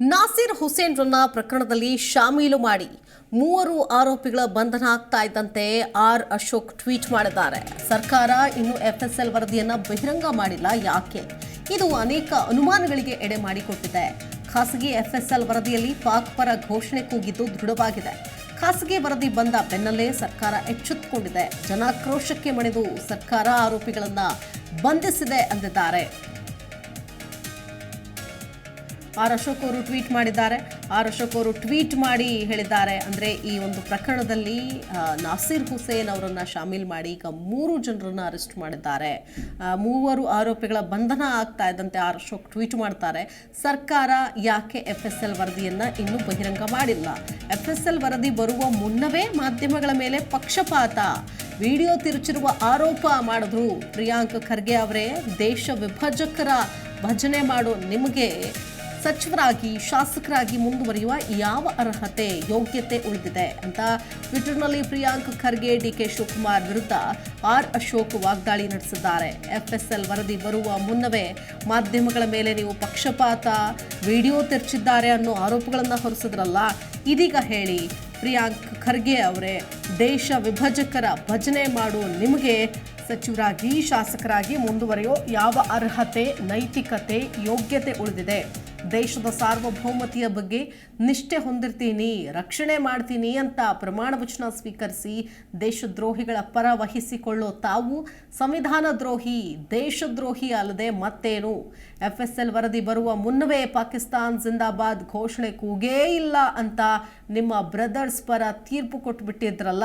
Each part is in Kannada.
ನಾಸಿರ್ ಹುಸೇನ್ರನ್ನ ಪ್ರಕರಣದಲ್ಲಿ ಶಾಮೀಲು ಮಾಡಿ. ಮೂವರು ಆರೋಪಿಗಳ ಬಂಧನ ಆಗ್ತಾ ಇದ್ದಂತೆ ಆರ್ ಅಶೋಕ್ ಟ್ವೀಟ್ ಮಾಡಿದ್ದಾರೆ. ಸರ್ಕಾರ ಇನ್ನು ಎಫ್ಎಸ್ಎಲ್ ವರದಿಯನ್ನ ಬಹಿರಂಗ ಮಾಡಿಲ್ಲ ಯಾಕೆ? ಇದು ಅನೇಕ ಅನುಮಾನಗಳಿಗೆ ಎಡೆ ಮಾಡಿಕೊಟ್ಟಿದೆ. ಖಾಸಗಿ ಎಫ್ಎಸ್ಎಲ್ ವರದಿಯಲ್ಲಿ ಪಾಕ್ ಪರ ಘೋಷಣೆ ಕೂಗಿದ್ದು ದೃಢವಾಗಿದೆ. ಖಾಸಗಿ ವರದಿ ಬಂದ ಬೆನ್ನಲ್ಲೇ ಸರ್ಕಾರ ಎಚ್ಚೆತ್ತುಕೊಂಡಿದೆ. ಜನಾಕ್ರೋಶಕ್ಕೆ ಮಣಿದು ಸರ್ಕಾರ ಆರೋಪಿಗಳನ್ನ ಬಂಧಿಸಿದೆ ಅಂದಿದ್ದಾರೆ. ಆರ್ ಅಶೋಕ್ ಅವರು ಟ್ವೀಟ್ ಮಾಡಿದ್ದಾರೆ. ಆರ್ ಅಶೋಕ್ ಅವರು ಟ್ವೀಟ್ ಮಾಡಿ ಹೇಳಿದ್ದಾರೆ. ಅಂದರೆ ಈ ಒಂದು ಪ್ರಕರಣದಲ್ಲಿ ನಾಸೀರ್ ಹುಸೇನ್ ಅವರನ್ನು ಶಾಮೀಲ್ ಮಾಡಿ ಈಗ ಮೂರು ಜನರನ್ನು ಅರೆಸ್ಟ್ ಮಾಡಿದ್ದಾರೆ. ಮೂವರು ಆರೋಪಿಗಳ ಬಂಧನ ಆಗ್ತಾ ಇದ್ದಂತೆ ಆರ್ ಅಶೋಕ್ ಟ್ವೀಟ್ ಮಾಡ್ತಾರೆ. ಸರ್ಕಾರ ಯಾಕೆ ಎಫ್ ಎಸ್ ಎಲ್ ವರದಿಯನ್ನು ಇನ್ನೂ ಬಹಿರಂಗ ಮಾಡಿಲ್ಲ? ಎಫ್ ಎಸ್ ಎಲ್ ವರದಿ ಬರುವ ಮುನ್ನವೇ ಮಾಧ್ಯಮಗಳ ಮೇಲೆ ಪಕ್ಷಪಾತ. ವಿಡಿಯೋ ತಿರುಚಿರುವ ಆರೋಪ ಮಾಡಿದ್ರು ಪ್ರಿಯಾಂಕ್ ಖರ್ಗೆ ಅವರೇ. ದೇಶ ವಿಭಜಕರ ಭಜನೆ ಮಾಡೋ ನಿಮಗೆ ಸಚಿವರಾಗಿ, ಶಾಸಕರಾಗಿ ಮುಂದುವರಿಯುವ ಯಾವ ಅರ್ಹತೆ, ಯೋಗ್ಯತೆ ಉಳಿದಿದೆ ಅಂತ ಟ್ವಿಟರ್ನಲ್ಲಿ ಪ್ರಿಯಾಂಕ್ ಖರ್ಗೆ, ಡಿಕೆ ಶಿವಕುಮಾರ್ ವಿರುದ್ಧ ಆರ್. ಅಶೋಕ್ ವಾಗ್ದಾಳಿ ನಡೆಸಿದ್ದಾರೆ. ಎಫ್ಎಸ್ಎಲ್ ವರದಿ ಬರುವ ಮುನ್ನವೇ ಮಾಧ್ಯಮಗಳ ಮೇಲೆ ನೀವು ಪಕ್ಷಪಾತ, ವಿಡಿಯೋ ತೆರಚಿದ್ದಾರೆ ಅನ್ನೋ ಆರೋಪಗಳನ್ನು ಹೊರಿಸಿದ್ರಲ್ಲ, ಇದೀಗ ಹೇಳಿ ಪ್ರಿಯಾಂಕ್ ಖರ್ಗೆ ಅವರೇ, ದೇಶ ವಿಭಜಕರ ಭಜನೆ ಮಾಡು, ನಿಮಗೆ ಸಚಿವರಾಗಿ, ಶಾಸಕರಾಗಿ ಮುಂದುವರೆಯೋ ಯಾವ ಅರ್ಹತೆ, ನೈತಿಕತೆ, ಯೋಗ್ಯತೆ ಉಳಿದಿದೆ? ದೇಶದ ಸಾರ್ವಭೌಮತೆಯ ಬಗ್ಗೆ ನಿಷ್ಠೆ ಹೊಂದಿರ್ತೀನಿ, ರಕ್ಷಣೆ ಮಾಡ್ತೀನಿ ಅಂತ ಪ್ರಮಾಣ ವಚನ ಸ್ವೀಕರಿಸಿ ದೇಶದ್ರೋಹಿಗಳ ಪರ ವಹಿಸಿಕೊಳ್ಳೋ ತಾವು ಸಂವಿಧಾನ ದ್ರೋಹಿ, ದೇಶದ್ರೋಹಿ ಅಲ್ಲದೆ ಮತ್ತೇನು? ಎಫ್ ಎಸ್ ಎಲ್ ವರದಿ ಬರುವ ಮುನ್ನವೇ ಪಾಕಿಸ್ತಾನ್ ಜಿಂದಾಬಾದ್ ಘೋಷಣೆ ಕೂಗೇ ಇಲ್ಲ ಅಂತ ನಿಮ್ಮ ಬ್ರದರ್ಸ್ ಪರ ತೀರ್ಪು ಕೊಟ್ಬಿಟ್ಟಿದ್ರಲ್ಲ?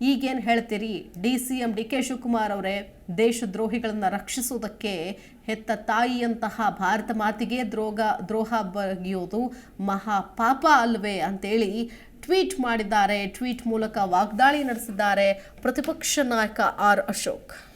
ಈಗೇನು ಹೇಳ್ತೀರಿ? D C M D K Shivakumar ಅವರೇ, ದೇಶದ್ರೋಹಿಗಳನ್ನು ರಕ್ಷಿಸುವುದಕ್ಕೆ ಹೆತ್ತ ತಾಯಿಯಂತಹ ಭಾರತ ಮಾತಿಗೆ ದ್ರೋಗ, ದ್ರೋಹ ಬಗೆಯೋದು ಮಹಾ ಪಾಪ ಅಲ್ವೇ ಅಂತೇಳಿ ಟ್ವೀಟ್ ಮಾಡಿದ್ದಾರೆ. ಟ್ವೀಟ್ ಮೂಲಕ ವಾಗ್ದಾಳಿ ನಡೆಸಿದ್ದಾರೆ ಪ್ರತಿಪಕ್ಷ ನಾಯಕ R Ashok.